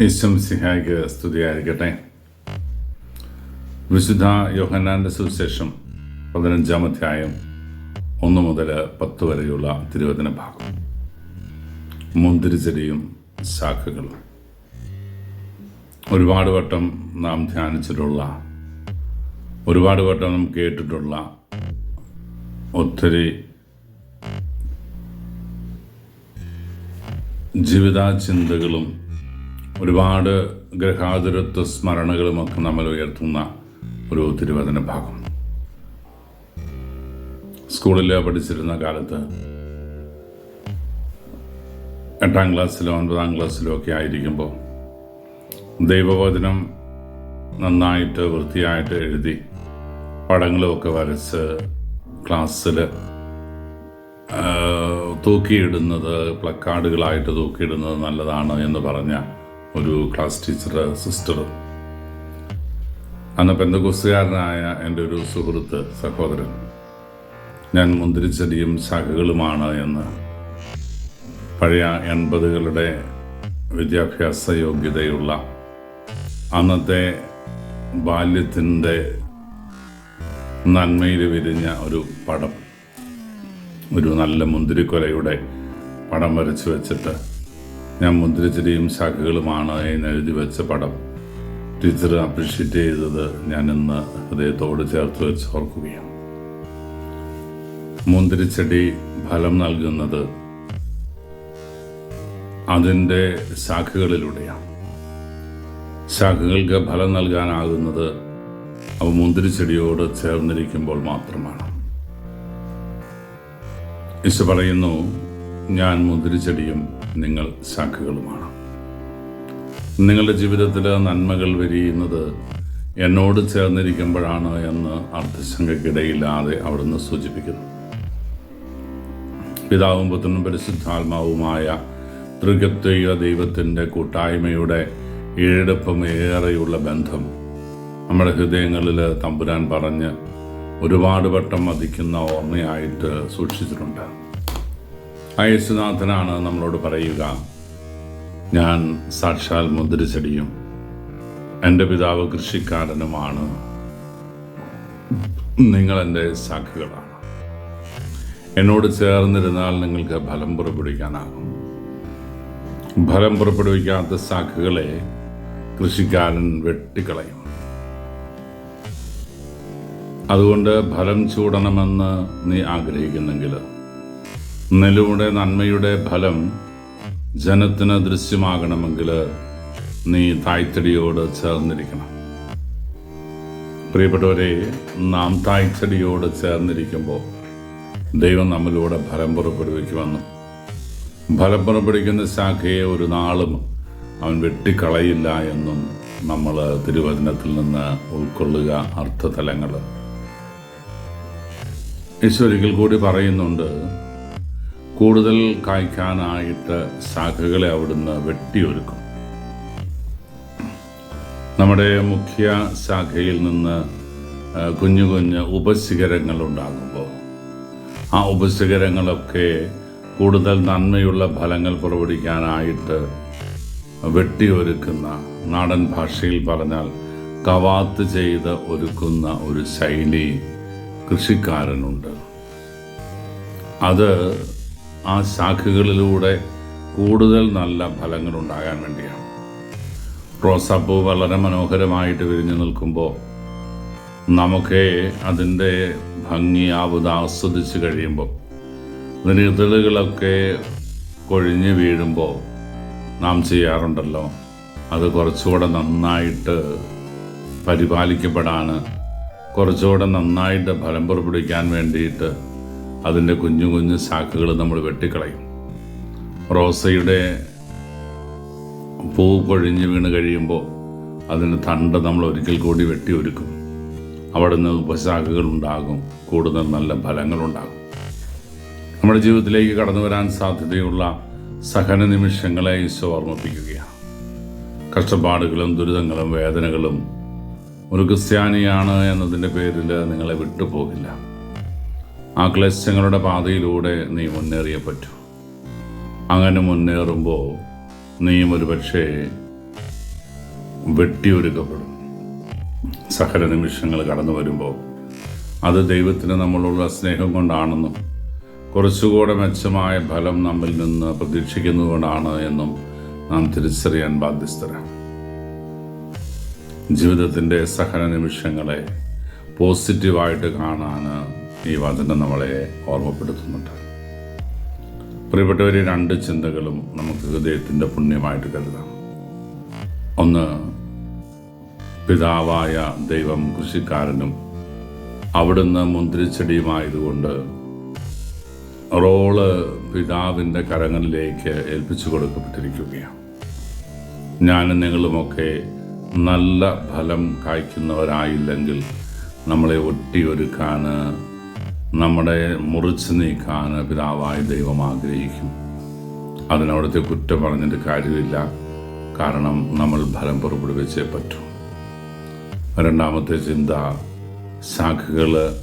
ഈശ്വം സിഹായ്ക്ക് സ്തുതിയായിരിക്കട്ടെ. വിശുദ്ധ യോഹന്നാന്റെ സുവിശേഷം പതിനഞ്ചാം അധ്യായം ഒന്ന് മുതൽ പത്ത് വരെയുള്ള തിരുവചന ഭാഗം. മുന്തിരിച്ചെടിയും ശാഖകളും. ഒരുപാട് വട്ടം നാം ധ്യാനിച്ചിട്ടുള്ള ഒരുപാട് വട്ടം നാം കേട്ടിട്ടുള്ള ഒത്തിരി ജീവിത ചിന്തകളും ഒരുപാട് ഗ്രഹാതുരത്വ സ്മരണകളുമൊക്കെ നമ്മൾ ഉയർത്തുന്ന ഒരു തിരുവചന ഭാഗം. സ്കൂളിൽ പഠിച്ചിരുന്ന കാലത്ത് എട്ടാം ക്ലാസ്സിലോ ഒൻപതാം ക്ലാസ്സിലോ ഒക്കെ ആയിരിക്കുമ്പോൾ ദൈവവചനം നന്നായിട്ട് വൃത്തിയായിട്ട് എഴുതി പടങ്ങളുമൊക്കെ വരച്ച് ക്ലാസ്സിൽ തൂക്കിയിടുന്നത് പ്ലക്കാർഡുകളായിട്ട് തൂക്കിയിടുന്നത് നല്ലതാണ് എന്ന് പറഞ്ഞ ഒരു ക്ലാസ് ടീച്ചർ സിസ്റ്റർ. അന്ന് പെന്തകുസ്തുകാരനായ എന്റെ ഒരു സുഹൃത്ത് സഹോദരൻ. ഞാൻ മുന്തിരിച്ചെടിയും ശാഖകളുമാണ് എന്ന്. പഴയ എൺപതുകളുടെ വിദ്യാഭ്യാസ യോഗ്യതയുള്ള അന്നത്തെ ബാല്യത്തിന്റെ നന്മയിൽ വിരിഞ്ഞ ഒരു പടം. ഒരു നല്ല മുന്തിരിക്കൊലയുടെ പടം വരച്ചു വെച്ചിട്ട് ഞാൻ മുന്തിരിച്ചെടിയും ശാഖകളുമാണ് എന്ന് എഴുതി വെച്ച പടം. ടീച്ചർ അപ്രീഷിയേറ്റ് ചെയ്തത് ഞാൻ ഇന്ന് ഹൃദയത്തോട് ചേർത്ത് വെച്ച് ഓർക്കുകയാണ്. മുന്തിരിച്ചെടി ഫലം നൽകുന്നത് അതിന്റെ ശാഖകളിലൂടെയാണ്. ശാഖകൾക്ക് ഫലം നൽകാനാകുന്നത് അവ മുന്തിരിച്ചെടിയോട് ചേർന്നിരിക്കുമ്പോൾ മാത്രമാണ്. ഈശോ പറയുന്നു ഞാൻ മുന്തിരിച്ചെടിയും നിങ്ങൾ ശാഖകളുമാണ്. നിങ്ങളുടെ ജീവിതത്തിൽ നന്മകൾ വരിയുന്നത് എന്നോട് ചേർന്നിരിക്കുമ്പോഴാണ് എന്ന് അർത്ഥശങ്കയ്ക്കിടയില്ലാതെ അവിടുന്ന് സൂചിപ്പിക്കുന്നു. പിതാവും പുത്രനും പരിശുദ്ധാത്മാവുമായ തൃകത്വിക ദൈവത്തിന്റെ കൂട്ടായ്മയുടെ ഈഴപ്പം ഏറെയുള്ള ബന്ധം നമ്മുടെ ഹൃദയങ്ങളിൽ തമ്പുരാൻ പറഞ്ഞ് ഒരുപാട് വട്ടം മതിക്കുന്ന ഓർമ്മയായിട്ട് സൂക്ഷിച്ചിട്ടുണ്ട്. യേശുനാഥനാണ് നമ്മളോട് പറയുക ഞാൻ സാക്ഷാൽ മുദ്രച്ചെടിയും എന്റെ പിതാവ് കൃഷിക്കാരനുമാണ്. നിങ്ങൾ എന്റെ ശാഖകളാണ് എന്നോട് ചേർന്നിരുന്നാൽ നിങ്ങൾക്ക് ഫലം പുറപ്പെടുവിക്കാനാകും. ഫലം പുറപ്പെടുവിക്കാത്ത ശാഖകളെ കൃഷിക്കാരൻ വെട്ടിക്കളയും. അതുകൊണ്ട് ഫലം ചൂടണമെന്ന് നീ ആഗ്രഹിക്കുന്നെങ്കിൽ നെല്ലുയുടെ നന്മയുടെ ഫലം ജനത്തിന് ദൃശ്യമാകണമെങ്കിൽ നീ തായ്ത്തടിയോട് ചേർന്നിരിക്കണം. പ്രിയപ്പെട്ടവരെ നാം തായ്ച്ചടിയോട് ചേർന്നിരിക്കുമ്പോൾ ദൈവം നമ്മളിലൂടെ ഫലം പുറപ്പെടുവിക്കുമെന്നും ഫലം പുറപ്പെടുവിക്കുന്ന ശാഖയെ ഒരു നാളും അവൻ വെട്ടിക്കളയില്ല എന്നും നമ്മൾ തിരുവചനത്തിൽ നിന്ന് ഉൾക്കൊള്ളുക അർത്ഥതലങ്ങൾ. ഈശ്വരിക്കൽ കൂടി പറയുന്നുണ്ട് കൂടുതൽ കായ്ക്കാനായിട്ട് ശാഖകളെ അവിടുന്ന് വെട്ടിയൊരുക്കും. നമ്മുടെ മുഖ്യ ശാഖയിൽ നിന്ന് കുഞ്ഞു കുഞ്ഞു ഉപശിഖരങ്ങൾ ഉണ്ടാകുമ്പോൾ ആ ഉപശിഖരങ്ങളൊക്കെ കൂടുതൽ നന്മയുള്ള ഫലങ്ങൾ പുറപ്പെടുവിക്കാനായിട്ട് വെട്ടിയൊരുക്കുന്ന നാടൻ ഭാഷയിൽ പറഞ്ഞാൽ കവാത്ത് ചെയ്ത് ഒരുക്കുന്ന ഒരു ശൈലി കൃഷിക്കാരനുണ്ട്. അത് ആ ശാഖകളിലൂടെ കൂടുതൽ നല്ല ഫലങ്ങൾ ഉണ്ടാകാൻ വേണ്ടിയാണ്. റോസാപ്പൂ വളരെ മനോഹരമായിട്ട് വിരിഞ്ഞു നിൽക്കുമ്പോൾ നമുക്ക് അതിന്റെ ഭംഗി ആവുത ആസ്വദിച്ച് കഴിയുമ്പോൾ കൊഴിഞ്ഞു കൊഴിഞ്ഞ് വീഴുമ്പോൾ നാം ചെയ്യാറുണ്ടല്ലോ. അത് കുറച്ചുകൂടെ നന്നായിട്ട് പരിപാലിക്കപ്പെടാൻ കുറച്ചുകൂടെ നന്നായിട്ട് ഫലം പുറപ്പെടുവിക്കാൻ വേണ്ടിയിട്ട് അതിന്റെ കുഞ്ഞു കുഞ്ഞു ശാഖകൾ നമ്മൾ വെട്ടിക്കളയും. റോസയുടെ പൂ കൊഴിഞ്ഞ് വീണ് കഴിയുമ്പോൾ അതിന് തണ്ട് നമ്മൾ ഒരിക്കൽ കൂടി വെട്ടി ഒരുക്കും. അവിടെ നിന്ന് ഉപശാഖകൾ ഉണ്ടാകും. കൂടുതൽ നല്ല ഫലങ്ങളുണ്ടാകും നമ്മുടെ ജീവിതത്തിലേക്ക് കടന്നു വരാൻ സാധ്യതയുള്ള സഹന നിമിഷങ്ങളെ ഈശോ ഓർമ്മിപ്പിക്കുകയാണ്. കഷ്ടപ്പാടുകളും ദുരിതങ്ങളും വേദനകളും ഒരു ക്രിസ്ത്യാനിയാണ് എന്നതിന്റെ പേരിൽ നിങ്ങളെ വിട്ടുപോകില്ല. ആ ക്ലേശങ്ങളുടെ പാതയിലൂടെ നീ മുന്നേറിയേ പറ്റൂ അങ്ങനെ മുന്നേറുമ്പോൾ നീയും ഒരു പക്ഷേ വെട്ടിയൊരുക്കപ്പെടും. സകല നിമിഷങ്ങൾ കടന്നു വരുമ്പോൾ അത് ദൈവത്തിന് നമ്മളുള്ള സ്നേഹം കൊണ്ടാണെന്നും കുറച്ചുകൂടെ മെച്ചമായ ഫലം നമ്മിൽ നിന്ന് പ്രതീക്ഷിക്കുന്നതുകൊണ്ടാണ് എന്നും നാം തിരിച്ചറിയാൻ ബാധ്യസ്ഥരാണ്. ജീവിതത്തിന്റെ സഹന നിമിഷങ്ങളെ പോസിറ്റീവായിട്ട് കാണാൻ ഈ വചനം നമ്മളെ ഓർമ്മപ്പെടുത്തുന്നുണ്ട്. പ്രിയപ്പെട്ടവരെ രണ്ട് ചിന്തകളും നമുക്ക് ഹൃദയത്തിന്റെ പുണ്യമായിട്ട് കരുതാം. ഒന്ന് പിതാവായ ദൈവം കൃഷിക്കാരനും അവിടുന്ന് മുന്തിരിച്ചെടിയുമായതുകൊണ്ട് റോൾ പിതാവിന്റെ കരങ്ങളിലേക്ക് ഏൽപ്പിച്ചു കൊടുക്കപ്പെട്ടിരിക്കുകയാണ്. ഞാനും നിങ്ങളുമൊക്കെ നല്ല ഫലം കായ്ക്കുന്നവരായില്ലെങ്കിൽ നമ്മളെ ഒട്ടിയൊരുക്കാൻ നമ്മളെ മുറിച്ച് നീക്കാൻ പിതാവായ ദൈവം ആഗ്രഹിക്കും. അതിനവിടുത്തെ കുറ്റം പറഞ്ഞിട്ട് കാര്യമില്ല. കാരണം നമ്മൾ ഫലം പുറപ്പെടുവിച്ചേ പറ്റൂ. രണ്ടാമത്തെ ചിന്ത ശാഖകൾ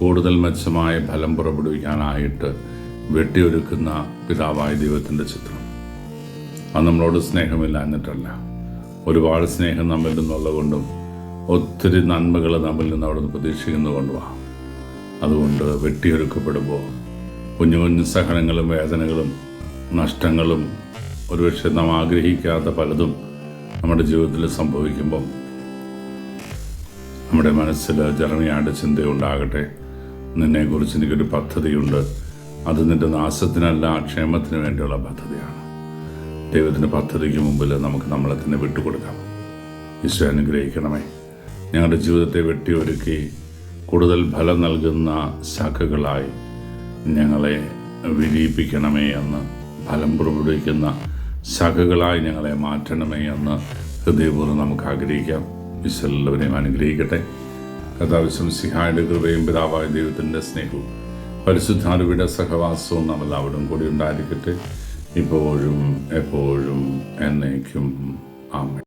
കൂടുതൽ മെച്ചമായ ഫലം പുറപ്പെടുവിക്കാനായിട്ട് വെട്ടിയൊരുക്കുന്ന പിതാവായ ദൈവത്തിന്റെ ചിത്രം. അത് നമ്മളോട് സ്നേഹമില്ല എന്നിട്ടല്ല. ഒരുപാട് സ്നേഹം നമ്മിൽ നിന്നുള്ളതുകൊണ്ടും ഒത്തിരി നന്മകൾ നമ്മിൽ നിന്ന് അവിടെ നിന്ന് പ്രതീക്ഷിക്കുന്നതുകൊണ്ടുമാണ്. അതുകൊണ്ട് വെട്ടിയൊരുക്കപ്പെടുമ്പോൾ കുഞ്ഞു കുഞ്ഞു സഹനങ്ങളും വേദനകളും നഷ്ടങ്ങളും ഒരുപക്ഷെ നാം ആഗ്രഹിക്കാത്ത പലതും നമ്മുടെ ജീവിതത്തിൽ സംഭവിക്കുമ്പം നമ്മുടെ മനസ്സിൽ ജർമ്മയായിട്ട് ചിന്തയുണ്ടാകട്ടെ. നിന്നെക്കുറിച്ച് എനിക്കൊരു പദ്ധതിയുണ്ട്. അത് നിന്റെ നാശത്തിനല്ല ക്ഷേമത്തിന് വേണ്ടിയുള്ള പദ്ധതിയാണ്. ദൈവത്തിന്റെ പദ്ധതിക്ക് മുമ്പിൽ നമുക്ക് നമ്മളെ തന്നെ വിട്ടുകൊടുക്കാം. ഈശോ അനുഗ്രഹിക്കണമേ. ഞങ്ങളുടെ ജീവിതത്തെ വെട്ടിയൊരുക്കി കൂടുതൽ ഫലം നൽകുന്ന ശാഖകളായി ഞങ്ങളെ വിരിയിപ്പിക്കണമേ എന്ന് ഫലം പുറപ്പെടുവിക്കുന്ന ശാഖകളായി ഞങ്ങളെ മാറ്റണമേ എന്ന് ഹൃദയപൂർവം നമുക്ക് ആഗ്രഹിക്കാം. വിശ്വല്ലാവരെയും അനുഗ്രഹിക്കട്ടെ. കഥാവിശ്വം സിഹായുടെ കൃപയും പിതാവായ ദൈവത്തിന്റെ സ്നേഹവും പരിശുദ്ധാരുവിടെ സഹവാസവും നാം കൂടി ഉണ്ടായിരിക്കട്ടെ. ഇപ്പോഴും എപ്പോഴും എന്നേക്കും. ആമേ